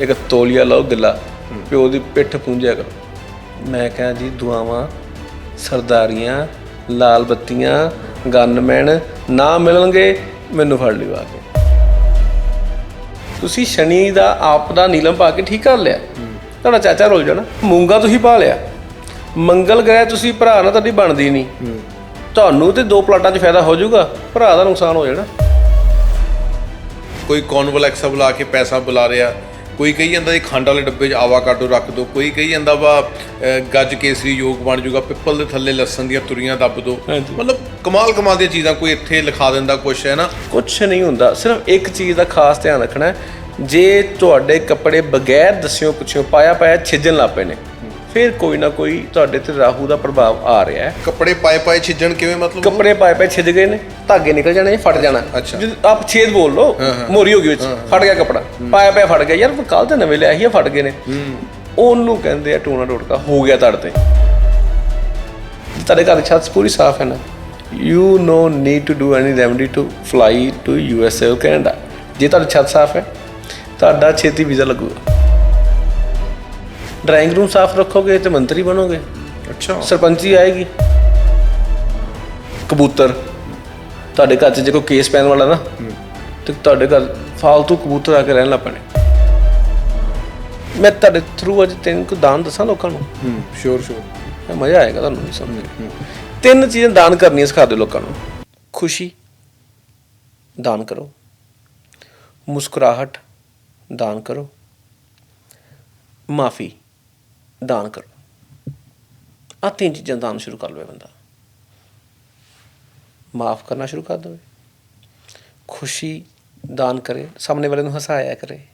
ਇੱਕ ਤੋਲੀਆ ਲਓ ਗਿੱਲਾ ਪਿਓ ਦੀ ਪਿੱਠ ਪੂੰਝਿਆ ਕਰੋ। ਮੈਂ ਕਿਹਾ ਜੀ ਦੁਆਵਾਂ ਸਰਦਾਰੀਆਂ ਲਾਲ ਬੱਤੀਆਂ ਗਨਮੈਨ ਨਾ ਮਿਲਣਗੇ ਮੈਨੂੰ ਫੜ ਲਿਓ ਆ ਕੇ। ਤੁਸੀਂ ਸ਼ਨੀ ਦਾ ਆਪ ਦਾ ਨੀਲਮ ਪਾ ਕੇ ਠੀਕ ਕਰ ਲਿਆ। ਤੁਹਾਡਾ ਚਾਚਾ ਰੁੱਲ ਜਾਣਾ ਮੂੰਗਾ ਤੁਸੀਂ ਪਾ ਲਿਆ। ਮੰਗਲ ਗ੍ਰਹਿ ਤੁਸੀਂ ਭਰਾ ਨਾਲ ਤੁਹਾਡੀ ਬਣਦੀ ਨਹੀਂ। ਤੁਹਾਨੂੰ ਤੇ ਦੋ ਪਲਾਟਾਂ 'ਚ ਫਾਇਦਾ ਹੋ ਜਾਊਗਾ ਭਰਾ ਦਾ ਨੁਕਸਾਨ ਹੋ ਜਾਣਾ। ਕੋਈ ਕੌਨਵਲੈਕਸਾ ਬੁਲਾ ਕੇ ਪੈਸਾ ਬੁਲਾ ਰਿਹਾ ਕੋਈ ਕਹੀ ਜਾਂਦਾ ਇਹ ਖੰਡ ਵਾਲੇ ਡੱਬੇ 'ਚ ਆਵਾਕਾਡੋ ਰੱਖ ਦਿਓ ਕੋਈ ਕਹੀ ਜਾਂਦਾ ਵਾ ਗੱਜ ਕੇਸਰੀ ਯੋਗ ਬਣ ਜਾਊਗਾ ਪਿੱਪਲ ਦੇ ਥੱਲੇ ਲਸਣ ਦੀਆਂ ਤੁਰੀਆਂ ਦੱਬ ਦਿਓ। ਮਤਲਬ ਕਮਾਲ ਕਮਾਲ ਦੀਆਂ ਚੀਜ਼ਾਂ ਕੋਈ ਇੱਥੇ ਲਿਖਾ ਦਿੰਦਾ ਕੁਛ ਹੈ ਨਾ? ਕੁਝ ਨਹੀਂ ਹੁੰਦਾ ਸਿਰਫ ਇੱਕ ਚੀਜ਼ ਦਾ ਖਾਸ ਧਿਆਨ ਰੱਖਣਾ ਜੇ ਤੁਹਾਡੇ ਕੱਪੜੇ ਬਗੈਰ ਦੱਸਿਓ ਪੁੱਛਿਓ ਪਾਇਆ ਪਾਇਆ ਛਿੱਜਣ ਲੱਪੇ ਨੇ। ਫਿਰ ਕੋਈ ਨਾ ਕੋਈ ਤੁਹਾਡੇ ਤੇ ਰਾਹੂ ਦਾ ਪ੍ਰਭਾਵ ਆ ਰਿਹਾ ਹੈ। ਕੱਪੜੇ ਪਾਏ ਪਾਏ ਛਿੱਜਣ ਕਿਵੇਂ ਮਤਲਬ? ਕੱਪੜੇ ਪਾਏ ਪਾਏ ਛਿੱਜ ਗਏ ਨੇ ਧਾਗੇ ਨਿਕਲ ਜਾਣੇ ਫਟ ਜਾਣਾ। ਜਦੋਂ ਆਪ ਛੇਦ ਬੋਲ ਲੋ ਮੋਰੀ ਹੋ ਗਈ ਵਿੱਚ ਫਟ ਗਿਆ ਕੱਪੜਾ। ਪਾਇਆ ਪਾਇਆ ਫਟ ਗਿਆ ਯਾਰ ਕੱਲ ਤੇ ਨਵੇਂ ਲਿਆ ਸੀ ਇਹ ਫਟ ਗਏ ਨੇ। ਉਹਨੂੰ ਕਹਿੰਦੇ ਆ ਟੂਣਾ ਟੋਟਕਾ ਹੋ ਗਿਆ ਤੁਹਾਡੇ ਤੇ। ਤੁਹਾਡੇ ਘਰ ਦੀ ਛੱਤ ਪੂਰੀ ਸਾਫ਼ ਹੈ ਨਾ? You know need to do any remedy to fly to U S A Canada ਜੇ ਤੁਹਾਡੀ ਛੱਤ ਸਾਫ਼ ਹੈ ਤੁਹਾਡਾ ਛੇਤੀ ਵੀਜ਼ਾ ਲੱਗੂਗਾ। ਡਰਾਇੰਗ ਰੂਮ ਸਾਫ਼ ਰੱਖੋਗੇ ਤੇ ਮੰਤਰੀ ਬਣੋਗੇ। ਅੱਛਾ। ਸਰਪੰਚੀ ਆਏਗੀ। ਕਬੂਤਰ। ਤੁਹਾਡੇ ਘਰ 'ਚ ਜੇ ਕੋਈ ਕੇਸ ਪੈਣ ਵਾਲਾ ਨਾ ਤੇ ਤੁਹਾਡੇ ਘਰ ਫਾਲਤੂ ਕਬੂਤਰ ਆ ਕੇ ਰਹਿਣ ਲੱਗ ਪੈਣੇ। ਮੈਂ ਤੁਹਾਡੇ ਥਰੂ ਅੱਜ ਤਿੰਨ ਕੁ ਦਾਨ ਦੱਸਾਂ ਲੋਕਾਂ ਨੂੰ। ਹੂੰ ਸ਼ੋਰ ਸ਼ੋਰ ਇਹ ਮਜ਼ਾ ਆਏਗਾ ਤੁਹਾਨੂੰ ਵੀ ਕੇ। ਤਿੰਨ ਚੀਜ਼ਾਂ ਦਾਨ ਕਰਨੀਆਂ ਸਿਖਾ ਦਿਓ ਲੋਕਾਂ ਨੂੰ। ਖੁਸ਼ੀ ਦਾਨ ਕਰੋ। ਮੁਸਕਰਾਹਟ ਦਾਨ ਕਰੋ। ਮਾਫੀ ਦਾਨ ਕਰੋ। ਆ ਤਿੰਨ ਚੀਜ਼ਾਂ ਦਾਨ ਸ਼ੁਰੂ ਕਰ ਲਵੇ ਬੰਦਾ। ਮਾਫ ਕਰਨਾ ਸ਼ੁਰੂ ਕਰ ਦੇਵੇ। ਖੁਸ਼ੀ ਦਾਨ ਕਰੇ ਸਾਹਮਣੇ ਵਾਲੇ ਨੂੰ ਹਸਾਇਆ ਕਰੇ।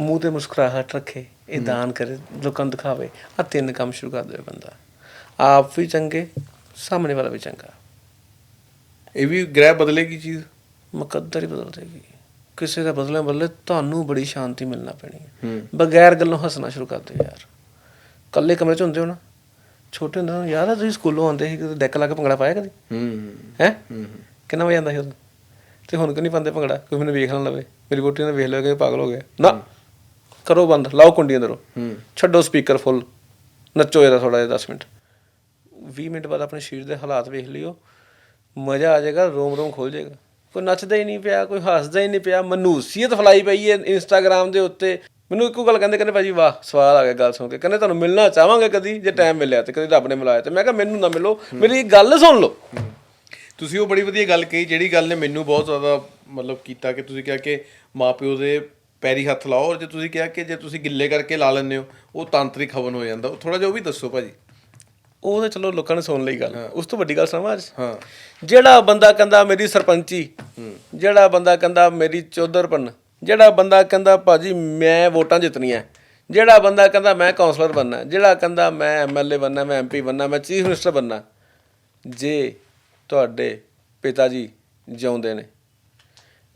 ਮੂੰਹ ਤੇ ਮੁਸਕਰਾਹਟ ਰੱਖੇ ਇਹ ਦਾਨ ਕਰੇ ਲੋਕਾਂ ਨੂੰ ਦਿਖਾਵੇ ਆ ਤਿੰਨ ਕੰਮ ਸ਼ੁਰੂ ਕਰ ਦੇਵੇ ਬੰਦਾ। ਆਪ ਵੀ ਚੰਗੇ ਸਾਹਮਣੇ ਵਾਲਾ ਵੀ ਚੰਗਾ। ਇਹ ਵੀ ਗ੍ਰਹਿ ਬਦਲੇਗੀ ਚੀਜ਼? ਮੁਕੱਦਰ ਹੀ ਬਦਲ ਦੇਗੀ ਕਿਸੇ ਦਾ ਬਦਲੇ ਬਦਲੇ ਤੁਹਾਨੂੰ ਬੜੀ ਸ਼ਾਂਤੀ ਮਿਲਣਾ ਪੈਣੀ ਹੈ। ਹੂੰ। ਬਗੈਰ ਗੱਲੋਂ ਹੱਸਣਾ ਸ਼ੁਰੂ ਕਰ ਦਿਓ ਯਾਰ। ਕੱਲੇ ਕਮਰੇ 'ਚ ਹੁੰਦੇ ਹੋ ਨਾ। ਛੋਟੇ ਹੁੰਦੇ ਨੂੰ ਆ ਤੁਸੀਂ ਸਕੂਲੋਂ ਆਉਂਦੇ ਸੀ ਕਦੇ ਡੈਕ ਲਾ ਕੇ ਭੰਗੜਾ ਪਾਇਆ ਕਦੀ? ਹੂੰ ਹੈ ਕਿੰਨਾ ਵਜੇ ਆਉਂਦਾ ਸੀ ਉਦੋਂ? ਤੇ ਹੁਣ ਕਿਉਂ ਨਹੀਂ ਪਾਉਂਦੇ ਭੰਗੜਾ? ਕੋਈ ਮੈਨੂੰ ਵੇਖ ਨਾ ਲਵੇ। ਮੇਰੀ ਵੋਟੀ ਨੇ ਵੇਖ ਲਿਆ ਕਿ ਪਾਗਲ ਹੋ ਗਿਆ। ਨਾ ਕਰੋ ਬੰਦ ਲਾਓ ਕੁੰਡੀਆਂ ਅੰਦਰੋਂ। ਛੱਡੋ ਸਪੀਕਰ ਫੁੱਲ। ਨੱਚੋ ਇਹਦਾ ਥੋੜਾ ਜਿਹਾ 10 ਮਿੰਟ। 20 ਮਿੰਟ ਬਾਅਦ ਆਪਣੇ ਸਰੀਰ ਦੇ ਹਾਲਾਤ ਵੇਖ ਲਿਓ। ਮਜ਼ਾ ਆ ਜਾਏਗਾ ਰੋਮ ਰੋਮ ਖੁੱਲ ਜਾਏਗਾ। ਕੋਈ ਨੱਚਦਾ ਹੀ ਨਹੀਂ ਪਿਆ ਕੋਈ ਹੱਸਦਾ ਹੀ ਨਹੀਂ ਪਿਆ। ਮਨੂਸੀਅਤ ਫਲਾਈ ਪਈ ਹੈ ਇੰਸਟਾਗ੍ਰam ਦੇ ਉੱਤੇ। ਮੈਨੂੰ ਇੱਕੋ ਗੱਲ ਕਹਿੰਦੇ ਕਹਿੰਦੇ ਭਾਜੀ ਵਾਹ ਸਵਾਦ ਆ ਗਿਆ ਗੱਲ ਸੁਣ ਕੇ। ਕਹਿੰਦੇ ਤੁਹਾਨੂੰ ਮਿਲਣਾ ਚਾਹਾਂਗੇ ਕਦੀ ਜੇ ਟਾਈਮ ਮਿਲਿਆ ਤੇ ਕਦੀ ਰੱਬ ਨੇ ਮਿਲਾਇਆ ਤੇ। ਮੈਂ ਕਿਹਾ ਮੈਨੂੰ ਨਾ ਮਿਲੋ ਮੇਰੀ ਗੱਲ ਸੁਣ ਲਓ। ਤੁਸੀਂ ਉਹ ਬੜੀ ਵਧੀਆ ਗੱਲ ਕਹੀ ਜਿਹੜੀ ਗੱਲ ਨੇ ਮੈਨੂੰ ਬਹੁਤ ਜ਼ਿਆਦਾ ਮਤਲਬ ਕੀਤਾ ਕਿ ਤੁਸੀਂ ਕਿਹਾ ਕਿ ਮਾਪਿਓ ਦੇ ਪੈਰੀ ਹੱਥ ਲਾਓ ਔਰ ਜੇ ਤੁਸੀਂ ਕਿਹਾ ਕਿ ਜੇ ਤੁਸੀਂ ਗਿੱਲੇ ਕਰਕੇ ਲਾ ਲੈਂਦੇ ਹੋ ਉਹ ਤਾਂਤਰਿਕ ਹਵਨ ਹੋ ਜਾਂਦਾ। ਉਹ ਥੋੜਾ ਜਿਹਾ ਉਹ ਵੀ ਦੱਸੋ ਭਾਜੀ। ਉਹ ਤਾਂ ਚਲੋ ਲੋਕਾਂ ਨੇ ਸੁਣ ਲਈ ਗੱਲ। ਉਸ ਤੋਂ ਵੱਡੀ ਗੱਲ ਅੱਜ? ਹਾਂ। ਜਿਹੜਾ ਬੰਦਾ ਕਹਿੰਦਾ ਮੇਰੀ ਸਰਪੰਚੀ ਜਿਹੜਾ ਬੰਦਾ ਕਹਿੰਦਾ ਮੇਰੀ ਚੌਧਰਪਨ ਜਿਹੜਾ ਬੰਦਾ ਕਹਿੰਦਾ, ਭਾਜੀ, ਮੈਂ ਵੋਟਾਂ ਜਿੱਤਣੀਆਂ ਜਿਹੜਾ ਬੰਦਾ ਕਹਿੰਦਾ, ਮੈਂ ਕਾਉਂਸਲਰ ਬਣਨਾ ਜਿਹੜਾ ਕਹਿੰਦਾ, ਮੈਂ ਐਮਐਲਏ ਬਣਨਾ ਮੈਂ ਐਮਪੀ ਬਣਨਾ ਮੈਂ ਚੀਫ ਮਿਨਿਸਟਰ ਬਣਨਾ ਜੇ ਤੁਹਾਡੇ ਪਿਤਾ ਜੀ ਜਿਉਂਦੇ ਨੇ,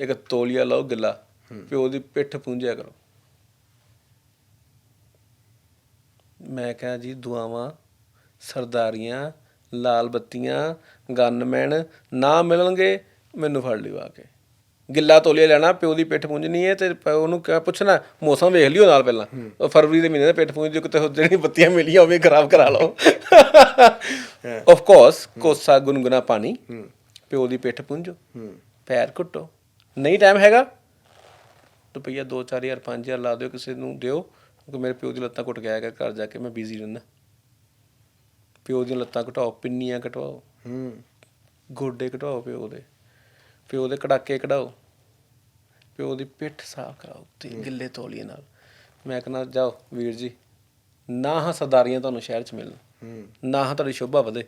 ਇੱਕ ਤੋਲੀਆ ਲਓ ਗਿੱਲਾ, ਪਿਓ ਦੀ ਪਿੱਠ ਪੂੰਝਿਆ ਕਰੋ। ਮੈਂ ਕਿਹਾ, ਜੀ, ਦੁਆਵਾਂ, ਸਰਦਾਰੀਆਂ, ਲਾਲ ਬੱਤੀਆਂ, ਗਨਮੈਨ ਨਾ ਮਿਲਣਗੇ, ਮੈਨੂੰ ਫੜ ਲਿਓ ਆ ਕੇ। ਗਿੱਲਾ ਤੋਲੀਆ ਲੈਣਾ ਪਿਓ ਦੀ ਪਿੱਠ ਪੂੰਝਣੀ ਹੈ ਤੇ ਪਿਓ ਨੂੰ ਕਿਹਾ ਪੁੱਛਣਾ ਮੌਸਮ ਵੇਖ ਲਿਓ ਨਾਲ ਪਹਿਲਾਂ। ਉਹ ਫਰਵਰੀ ਦੇ ਮਹੀਨੇ ਦੇ ਪਿੱਠ ਪੂੰਝ ਜੋ ਕਿਤੇ ਜਿਹੜੀ ਬੱਤੀਆਂ ਮਿਲੀਆਂ ਹੋਵੇ ਖਰਾਬ ਕਰਾ ਲਓ। ਆਫ ਕੋਰਸ ਕੋਸਾ ਗੁਨਗੁਨਾ ਪਾਣੀ ਪਿਓ ਦੀ ਪਿੱਠ ਪੂੰਝੋ ਪੈਰ ਘੁੱਟੋ। ਨਹੀਂ ਟਾਈਮ ਹੈਗਾ। ਰੁਪਈਆ 2 4000 5000 ਲਾ ਦਿਓ ਕਿਸੇ ਨੂੰ ਦਿਓ। ਕਿਉਂਕਿ ਮੇਰੇ ਪਿਓ ਦੀ ਲੱਤਾਂ ਘੁੱਟ ਗਿਆ ਹੈਗਾ ਘਰ ਜਾ ਕੇ ਮੈਂ ਬਿਜ਼ੀ ਰਹਿੰਦਾ। ਪਿਓ ਦੀਆਂ ਲੱਤਾਂ ਘਟਾਓ ਪਿੰਨੀਆਂ ਘਟਾਓ ਹੂੰ। ਗੋਡੇ ਘਟਾਓ ਪਿਓ ਦੇ। ਪਿਓ ਦੇ ਕੜਾਕੇ ਕਢਾਓ। ਪਿਓ ਦੀ ਪਿੱਠ ਸਾਫ਼ ਕਰਾਓ ਤੇ ਗਿੱਲੇ ਤੌਲੀਏ ਨਾਲ। ਮੈਂ ਕਹਿੰਦਾ ਜਾਓ ਵੀਰ ਜੀ ਨਾ ਹਾਂ ਸਰਦਾਰੀਆਂ ਤੁਹਾਨੂੰ ਸ਼ਹਿਰ 'ਚ ਮਿਲਣ। ਨਾ ਹਾਂ ਤੁਹਾਡੀ ਸ਼ੋਭਾ ਵਧੇ।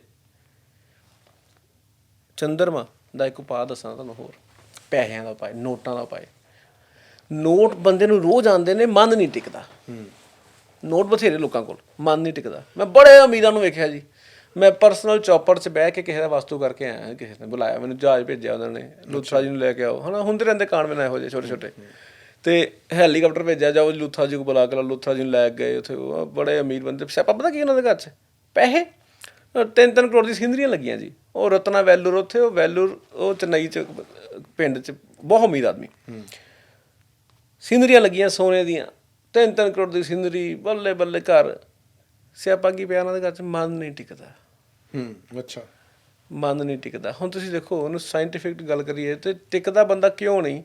ਚੰਦਰਮਾ ਦਾ ਇੱਕ ਉਪਾਅ ਦੱਸਾਂ ਤੁਹਾਨੂੰ ਹੋਰ। ਪੈਸਿਆਂ ਦਾ ਉਪਾਅ ਨੋਟਾਂ ਦਾ ਉਪਾਅ ਨੋਟ ਬੰਦੇ ਨੂੰ ਰੋਜ਼ ਆਉਂਦੇ ਨੇ ਮਨ ਨਹੀਂ ਟਿਕਦਾ। ਨੋਟ ਬਥੇਰੇ ਲੋਕਾਂ ਕੋਲ ਮਨ ਨਹੀਂ ਟਿਕਦਾ। ਮੈਂ ਬੜੇ ਅਮੀਰਾਂ ਨੂੰ ਵੇਖਿਆ ਜੀ। ਮੈਂ ਪਰਸਨਲ ਚੌਪਰ 'ਚ ਬਹਿ ਕੇ ਕਿਸੇ ਦਾ ਵਸਤੂ ਕਰਕੇ ਆਇਆ ਕਿਸੇ ਨੇ ਬੁਲਾਇਆ ਮੈਨੂੰ ਜਹਾਜ਼ ਭੇਜਿਆ ਉਹਨਾਂ ਨੇ ਲੂਥਰਾ ਜੀ ਨੂੰ ਲੈ ਕੇ ਆਓ। ਹਨਾ ਹੁੰਦੇ ਰਹਿੰਦੇ ਕਾਂਡ ਬਣਾ ਇਹੋ ਜਿਹੇ ਛੋਟੇ ਛੋਟੇ। ਤੇ ਹੈਲੀਕਾਪਟਰ ਭੇਜਿਆ ਜਾਓ ਲੂਥਰਾ ਜੀ ਨੂੰ ਬੁਲਾ ਕੇ ਲੂਥਰਾ ਜੀ ਨੂੰ ਲੈ ਕੇ ਗਏ ਉੱਥੇ ਉਹ ਬੜੇ ਅਮੀਰ ਬੰਦੇ ਸਿਆਪਾ ਪਤਾ ਕੀ ਉਹਨਾਂ ਦੇ ਘਰ 'ਚ? ਪੈਸੇ? ਤਿੰਨ ਤਿੰਨ ਕਰੋੜ ਦੀ ਸਿੰਦਰੀਆਂ ਲੱਗੀਆਂ ਜੀ। ਉਹ ਰਤਨਾ ਵੈਲੂਰ ਉੱਥੇ ਉਹ ਵੈਲੂਰ ਉਹ ਚੇਨਈ 'ਚ ਪਿੰਡ 'ਚ ਬਹੁਤ ਅਮੀਰ ਆਦਮੀ। ਸਿੰਦਰੀਆਂ ਲੱਗੀਆਂ ਸੋਨੇ ਦੀਆਂ। ਤਿੰਨ ਤਿੰਨ ਕਰੋੜ ਦੀ ਸਿੰਦਰੀ ਬੱਲੇ ਬੱਲੇ ਘਰ। ਸਿਆਪਾ ਕੀ ਪਿਆ ਉਹਨਾਂ ਦੇ ਘਰ ਚ? ਮਨ ਨਹੀਂ ਟਿਕਦਾ। ਹੂੰ ਅੱਛਾ। ਮਨ ਨਹੀਂ ਟਿਕਦਾ। ਹੁਣ ਤੁਸੀਂ ਦੇਖੋ ਉਹਨੂੰ ਸਾਇੰਟੀਫਿਕ ਗੱਲ ਕਰੀਏ ਤੇ ਟਿਕਦਾ ਬੰਦਾ ਕਿਉਂ ਨਹੀਂ?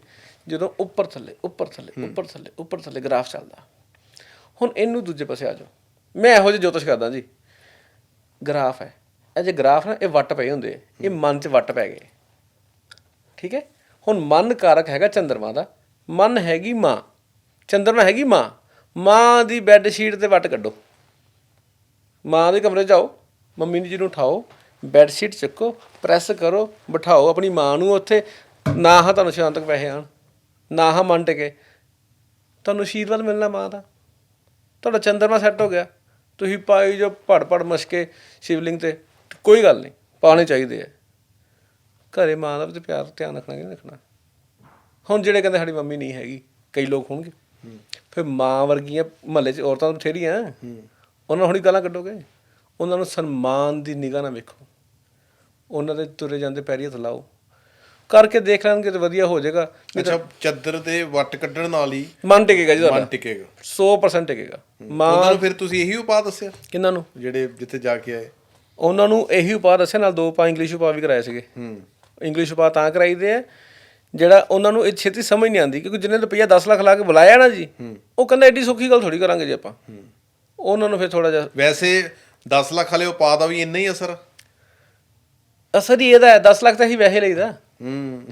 ਜਦੋਂ ਉੱਪਰ ਥੱਲੇ ਉੱਪਰ ਥੱਲੇ ਉੱਪਰ ਥੱਲੇ ਉੱਪਰ ਥੱਲੇ ਗ੍ਰਾਫ ਚੱਲਦਾ। ਹੁਣ ਇਹਨੂੰ ਦੂਜੇ ਪਾਸੇ ਆ ਜਾਓ। ਮੈਂ ਇਹੋ ਜਿਹੇ ਜੋਤਿਸ਼ ਕਰਦਾ ਜੀ। ਗ੍ਰਾਫ ਹੈ। ਇਹ ਜੇ ਗ੍ਰਾਫ ਨਾ ਇਹ ਵੱਟ ਪਏ ਹੁੰਦੇ ਇਹ ਮਨ 'ਚ ਵੱਟ ਪੈ ਗਏ। ਠੀਕ ਹੈ? ਹੁਣ ਮਨ ਕਾਰਕ ਹੈਗਾ ਚੰਦਰਮਾ ਦਾ। ਮਨ ਹੈਗੀ ਮਾਂ। ਚੰਦਰਮਾ ਹੈਗੀ ਮਾਂ। ਮਾਂ ਦੀ ਬੈੱਡ ਸ਼ੀਟ ਤੇ ਵੱਟ ਕੱਢੋ। ਮਾਂ ਦੇ ਕਮਰੇ ਜਾਓ ਮੰਮੀ ਜੀ ਨੂੰ ਉਠਾਓ ਬੈੱਡ ਸ਼ੀਟ ਚੱਕੋ ਪ੍ਰੈਸ ਕਰੋ ਬਿਠਾਓ ਆਪਣੀ ਮਾਂ ਨੂੰ ਉੱਥੇ ਨਾ ਹਾਂ ਤੁਹਾਨੂੰ ਸ਼ਾਂਤਕ ਪੈਸੇ ਆਣ ਨਾ ਹਾਂ ਮਨ ਟਿਕੇ ਤੁਹਾਨੂੰ ਆਸ਼ੀਰਵਾਦ ਮਿਲਣਾ ਮਾਂ ਦਾ। ਤੁਹਾਡਾ ਚੰਦਰਮਾ ਸੈੱਟ ਹੋ ਗਿਆ। ਤੁਸੀਂ ਪਾਈ ਜੋ ਪੜ ਪੜ ਮਸ਼ਕੇ ਸ਼ਿਵਲਿੰਗ ਤੇ ਕੋਈ ਗੱਲ ਨਹੀਂ ਪਾਉਣੇ ਚਾਹੀਦੇ ਆ। ਘਰੇ ਮਾਂ ਦਾ ਵੀ ਤੇ ਪਿਆਰ ਧਿਆਨ ਰੱਖਣਾ ਕਿ ਰੱਖਣਾ? ਹੁਣ ਜਿਹੜੇ ਕਹਿੰਦੇ ਸਾਡੀ ਮੰਮੀ ਨਹੀਂ ਹੈਗੀ ਕਈ ਲੋਕ ਹੋਣਗੇ। ਫਿਰ ਮਾਂ ਵਰਗੀਆਂ ਮਹੱਲੇ 'ਚ ਔਰਤਾਂ ਤਾਂ ਬਥੇਰੀਆਂ। ਉਹਨਾਂ ਨੂੰ ਹੁਣੀ ਗਾਲਾਂ ਕੱਢੋਗੇ? ਉਹਨਾਂ ਨੂੰ ਸਨਮਾਨ ਦੀ ਨਿਗਾਹ ਨਾਲ ਵੇਖੋ। ਉਹਨਾਂ ਦੇ ਤੁਰੇ ਜਾਂਦੇ ਪੈਰੀ ਹੱਥ ਲਾਓ। ਕਰਕੇ ਦੇਖ ਲੈਣਗੇ ਤੇ ਵਧੀਆ ਹੋ ਜਾਏਗਾ। ਅੱਛਾ ਚੱਦਰ ਦੇ ਵੱਟ ਕੱਢਣ ਨਾਲ ਹੀ ਮਨ ਟਿਕੇਗਾ ਜੀ ਮਨ ਤੁਹਾਡਾ ਟਿਕੇਗਾ। 100% ਟਿਕੇਗਾ ਉਹਨਾਂ ਨੂੰ ਫਿਰ ਤੁਸੀਂ ਇਹੀ ਉਪਾਅ ਦੱਸਿਆ? ਕਿਹਨਾਂ ਨੂੰ? ਜਿਹੜੇ ਜਿੱਥੇ ਜਾ ਕੇ ਆਏ। ਉਹਨਾਂ ਨੂੰ ਇਹੀ ਉਪਾਅ ਦੱਸਿਆ ਨਾਲ ਦੋ ਪਾ ਇੰਗਲਿਸ਼ ਉਪਾਅ ਵੀ ਕਰਾਏ ਸੀਗੇ। ਹੂੰ। ਇੰਗਲਿਸ਼ ਉਪਾਅ ਤਾਂ ਕਰਾਈਦੇ ਆ। ਜਿਹੜਾ ਉਹਨਾਂ ਨੂੰ ਇਹ ਛੇਤੀ ਸਮਝ ਨਹੀਂ ਆਉਂਦੀ ਕਿਉਂਕਿ ਜਿਹਨੇ ਰੁਪਈਆ 10 ਲੱਖ ਲਾ ਕੇ ਬੁਲਾਇਆ ਨਾ ਜੀ ਉਹ ਕਹਿੰਦਾ ਐਡੀ ਸੌਖੀ ਗੱਲ ਥੋੜੀ ਕਰਾਂਗੇ ਜੀ ਆਪਾਂ। ਉਹਨਾਂ ਨੂੰ ਫਿਰ ਥੋੜਾ ਜਿਹਾ ਵੈਸੇ 10 ਲੱਖ ਵਾਲੇ ਉਪਾਅ ਦਾ ਵੀ ਇੰਨਾ ਹੀ ਅਸਰ ਅਸਰ ਹੀ ਇਹਦਾ ਹੈ 10 ਲੱਖ ਤਾਂ ਹੀ ਵੈਸੇ ਲਈਦਾ। ਹੂੰ।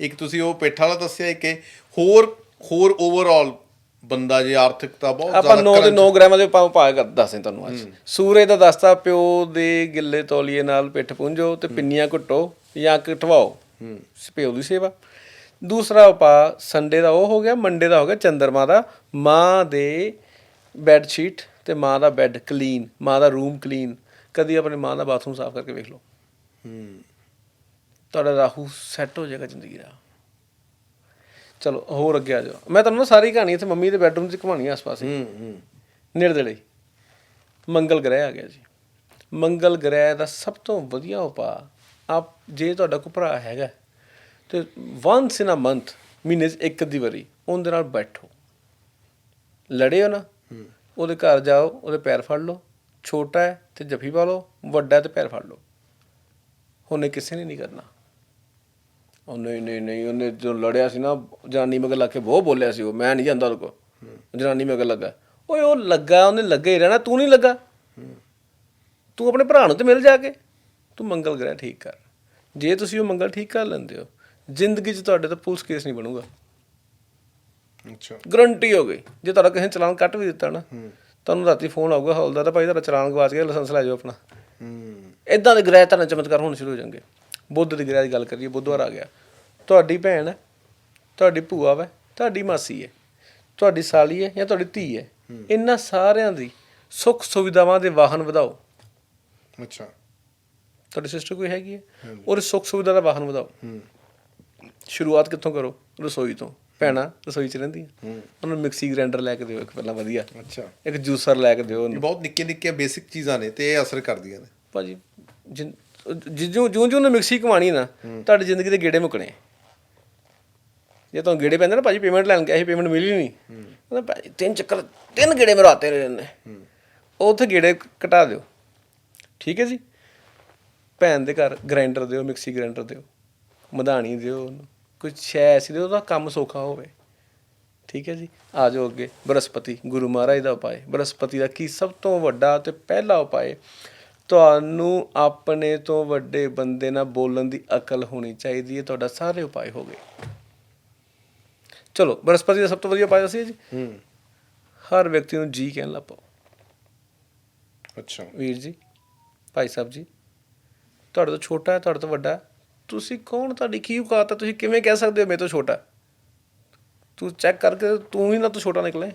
ਇੱਕ ਤੁਸੀਂ ਉਹ ਪੇਠਾ ਵਾਲਾ ਦੱਸਿਆ ਇੱਕ ਇਹ ਹੋਰ ਹੋਰ ਓਵਰਆਲ ਬੰਦਾ ਜੇ ਆਰਥਿਕਤਾ ਬਹੁਤ ਆਪਾਂ ਜ਼ਿਆਦਾ 9 ਦੇ 9 ਗ੍ਰਾਮਾਂ ਦੇ ਉਪਾਅ ਉਪਾਅ ਕਰ ਦੱਸੇ ਤੁਹਾਨੂੰ ਅੱਜ। ਸੂਰਜ ਦਾ ਦਸਤਾ ਪਿਓ ਦੇ ਗਿੱਲੇ ਤੌਲੀਏ ਨਾਲ ਪਿੱਠ ਪੁੰਝੋ ਤੇ ਪਿੰਨੀਆਂ ਘੁੱਟੋ ਜਾਂ ਕਟਵਾਓ ਹੂੰ। ਪਿਓ ਦੀ ਸੇਵਾ। ਦੂਸਰਾ ਉਪਾਅ ਸੰਡੇ ਦਾ ਉਹ ਹੋ ਗਿਆ ਮੰਡੇ ਦਾ ਹੋ ਗਿਆ ਚੰਦਰਮਾ ਦਾ। ਮਾਂ ਦੇ ਬੈੱਡ ਸ਼ੀਟ ਤੇ ਮਾਂ ਦਾ ਬੈੱਡ ਕਲੀਨ ਮਾਂ ਦਾ ਰੂਮ ਕਲੀਨ ਕਦੀ ਆਪਣੀ ਮਾਂ ਦਾ ਬਾਥਰੂਮ ਸਾਫ਼ ਕਰਕੇ ਵੇਖ ਲਓ। ਹੂੰ। ਤੁਹਾਡਾ ਰਾਹੂ ਸੈੱਟ ਹੋ ਜਾਏਗਾ ਜ਼ਿੰਦਗੀ ਦਾ। ਚਲੋ ਹੋਰ ਅੱਗੇ ਆ ਜਾਓ। ਮੈਂ ਤੁਹਾਨੂੰ ਨਾ ਸਾਰੀ ਕਹਾਣੀ ਇੱਥੇ ਮੰਮੀ ਦੇ ਬੈੱਡਰੂਮ 'ਚ ਘੁਮਾਣੀ ਆਸ-ਪਾਸੇ ਹੂੰ। ਹੂੰ ਨੇੜੇ ਹੀ ਮੰਗਲ ਗ੍ਰਹਿ ਆ ਗਿਆ ਜੀ। ਮੰਗਲ ਗ੍ਰਹਿ ਦਾ ਸਭ ਤੋਂ ਵਧੀਆ ਉਪਾਅ ਆਪ ਜੇ ਤੁਹਾਡਾ ਕੋਈ ਭਰਾ ਹੈਗਾ ਤੇ ਵਾਂਸ ਇਨ ਅ ਮੰਥ ਮਹੀਨੇ 'ਚ ਇੱਕ ਅੱਧੀ ਵਾਰੀ ਉਹਦੇ ਨਾਲ ਬੈਠੋ। ਲੜਿਓ ਨਾ। ਉਹਦੇ ਘਰ ਜਾਓ, ਉਹਦੇ ਪੈਰ ਫੜ ਲਓ। ਛੋਟਾ ਹੈ ਤੇ ਜੱਫੀ ਪਾ ਲਓ, ਵੱਡਾ ਹੈ ਤੇ ਪੈਰ ਫੜ ਲਓ। ਉਹਨੇ ਕਿਸੇ ਨੇ ਨਹੀਂ ਕਰਨਾ। ਉਹ ਨਹੀਂ ਨਹੀਂ ਨਹੀਂ, ਉਹਨੇ ਜੋ ਲੜਿਆ ਸੀ ਨਾ, ਜਨਾਨੀ ਮਗਰ ਲੱਗ ਕੇ ਬਹੁਤ ਬੋਲਿਆ ਸੀ ਉਹ, ਮੈਂ ਨਹੀਂ ਜਾਂਦਾ ਉਹਦੇ ਕੋਲ ਜਨਾਨੀ ਮਗਰ ਲੱਗਾ। ਓਏ, ਉਹ ਲੱਗਾ, ਉਹਨੇ ਲੱਗੇ ਹੀ ਰਹਿਣਾ, ਤੂੰ ਨਹੀਂ ਲੱਗਾ। ਤੂੰ ਆਪਣੇ ਭਰਾ ਨੂੰ ਤੇ ਮਿਲ ਜਾ ਕੇ। ਤੂੰ ਮੰਗਲ ਗ੍ਰਹਿ ਠੀਕ ਕਰ। ਜੇ ਤੁਸੀਂ ਉਹ ਮੰਗਲ ਠੀਕ ਕਰ ਲੈਂਦੇ ਹੋ, ਜ਼ਿੰਦਗੀ 'ਚ ਤੁਹਾਡੇ ਤਾਂ ਪੁਲਿਸ ਕੇਸ ਨਹੀਂ ਬਣੂਗਾ। ਅੱਛਾ। ਗਰੰਟੀ ਹੋ ਗਈ। ਜੇ ਤੁਹਾਡਾ ਕਿਸੇ ਨੇ ਚਲਾਨ ਕੱਟ ਵੀ ਦਿੱਤਾ ਨਾ ਤੁਹਾਨੂੰ ਰਾਤੀ ਫੋਨ ਆਊਗਾ ਹੌਲਦਾਰ ਦਾ ਭਾਈ ਤੁਹਾਡਾ ਚਲਾਨ ਗਵਾਚ ਗਿਆ ਲਾਇਸੈਂਸ ਲੈ ਜਾਓ ਆਪਣਾ। ਹੂੰ। ਇਦਾਂ ਦੇ ਗ੍ਰਹਿ ਤਾਂ ਚਮਤਕਾਰ ਹੋਣੇ ਸ਼ੁਰੂ ਹੋ ਜਾਣਗੇ। ਬੁੱਧ ਦੀ ਗ੍ਰਹਿ ਦੀ ਗੱਲ ਕਰੀਏ ਬੁੱਧਵਾਰ ਆ ਗਿਆ। ਤੁਹਾਡੀ ਭੈਣ ਹੈ ਤੁਹਾਡੀ ਭੂਆ ਹੈ ਤੁਹਾਡੀ ਮਾਸੀ ਹੈ ਤੁਹਾਡੀ ਸਾਲੀ ਹੈ ਜਾਂ ਤੁਹਾਡੀ ਧੀ ਹੈ ਇਹਨਾਂ ਸਾਰਿਆਂ ਦੀ ਸੁੱਖ ਸੁਵਿਧਾਵਾਂ ਦੇ ਵਾਹਨ ਵਧਾਓ। ਅੱਛਾ। ਤੁਹਾਡੀ ਸਿਸਟਰ ਕੋਈ ਹੈਗੀ ਹੈ? ਉਹਦੇ ਸੁੱਖ ਸੁਵਿਧਾ ਦਾ ਵਾਹਨ ਵਧਾਓ। ਹੂੰ। ਸ਼ੁਰੂਆਤ ਕਿੱਥੋਂ ਕਰੋ? ਰਸੋਈ ਤੋਂ। ਭੈਣਾਂ ਰਸੋਈ 'ਚ ਰਹਿੰਦੀਆਂ। ਉਹਨਾਂ ਨੂੰ ਮਿਕਸੀ ਗ੍ਰਾਈਂਡਰ ਲੈ ਕੇ ਦਿਓ ਇੱਕ ਪਹਿਲਾਂ ਵਧੀਆ। ਅੱਛਾ। ਇੱਕ ਜੂਸਰ ਲੈ ਕੇ ਦਿਓ ਇਹ ਉਹਨੂੰ। ਬਹੁਤ ਨਿੱਕੀਆਂ ਨਿੱਕੀਆਂ ਬੇਸਿਕ ਚੀਜ਼ਾਂ ਨੇ ਤੇ ਇਹ ਅਸਰ ਕਰਦੀਆਂ ਨੇ। ਭਾਜੀ ਜਿਉਂ ਜਿਉਂ ਜਿਉਂ ਉਹਨੇ ਮਿਕਸੀ ਕਮਾਣੀ ਨਾ ਤੁਹਾਡੀ ਜ਼ਿੰਦਗੀ ਦੇ ਗੇੜੇ ਮੁੱਕਣੇ। ਜੇ ਤੁਹਾਨੂੰ ਗੇੜੇ ਪੈਂਦੇ ਨਾ ਭਾਜੀ ਪੇਮੈਂਟ ਲੈਣ ਗਿਆ ਸੀ ਪੇਮੈਂਟ ਮਿਲੀ ਨਹੀਂ ਕਹਿੰਦਾ ਭਾਜੀ ਤਿੰਨ ਚੱਕਰ ਤਿੰਨ ਗੇੜੇ ਮਰਾਤੇ ਰਹੇ ਨੇ ਉਹ ਉੱਥੇ ਗੇੜੇ ਕਟਾ ਦਿਓ। ਠੀਕ ਹੈ ਜੀ? ਭੈਣ ਦੇ ਘਰ ਗ੍ਰਾਈਂਡਰ ਦਿਓ ਮਿਕਸੀ ਗ੍ਰਾਈਂਡਰ ਦਿਓ। ਮਧਾਣੀ ਦਿਓ ਉਹਨੂੰ। ਕੁਝ ਸ਼ੈ ਐਸੀ ਦਿਓ ਉਹਦਾ ਕੰਮ ਸੌਖਾ ਹੋਵੇ। ਠੀਕ ਹੈ ਜੀ? ਆ ਜਾਓ ਅੱਗੇ। ਬ੍ਰਹਸਪਤੀ ਗੁਰੂ ਮਹਾਰਾਜ ਦਾ ਉਪਾਏ ਬ੍ਰਹਸਪਤੀ ਦਾ ਕੀ ਸਭ ਤੋਂ ਵੱਡਾ ਤੇ ਪਹਿਲਾ ਉਪਾਏ ਤੁਹਾਨੂੰ ਆਪਣੇ ਤੋਂ ਵੱਡੇ ਬੰਦੇ ਨਾਲ ਬੋਲਣ ਦੀ ਅਕਲ ਹੋਣੀ ਚਾਹੀਦੀ ਹੈ। ਤੁਹਾਡਾ ਸਾਰੇ ਉਪਾਏ ਹੋ ਗਏ। ਚਲੋ ਬ੍ਰਹਸਪਤੀ ਦਾ ਸਭ ਤੋਂ ਵਧੀਆ ਉਪਾਏ ਸੀ ਜੀ। ਹੂੰ। ਹਰ ਵਿਅਕਤੀ ਨੂੰ ਜੀ ਕਹਿਣ ਲੱਗ ਪਓ। ਅੱਛਾ। ਵੀਰ ਜੀ ਭਾਈ ਸਾਹਿਬ ਜੀ ਤੁਹਾਡੇ ਤੋਂ ਛੋਟਾ ਹੈ ਤੁਹਾਡੇ ਤੋਂ ਵੱਡਾ ਹੈ। ਤੁਸੀਂ ਕੌਣ? ਤੁਹਾਡੀ ਕੀ ਔਕਾਤ ਹੈ? ਤੁਸੀਂ ਕਿਵੇਂ ਕਹਿ ਸਕਦੇ ਹੋ ਮੇਰੇ ਤੋਂ ਛੋਟਾ? ਤੂੰ ਚੈੱਕ ਕਰਕੇ ਤੂੰ ਹੀ ਨਾ ਤੂੰ ਛੋਟਾ ਨਿਕਲੇ।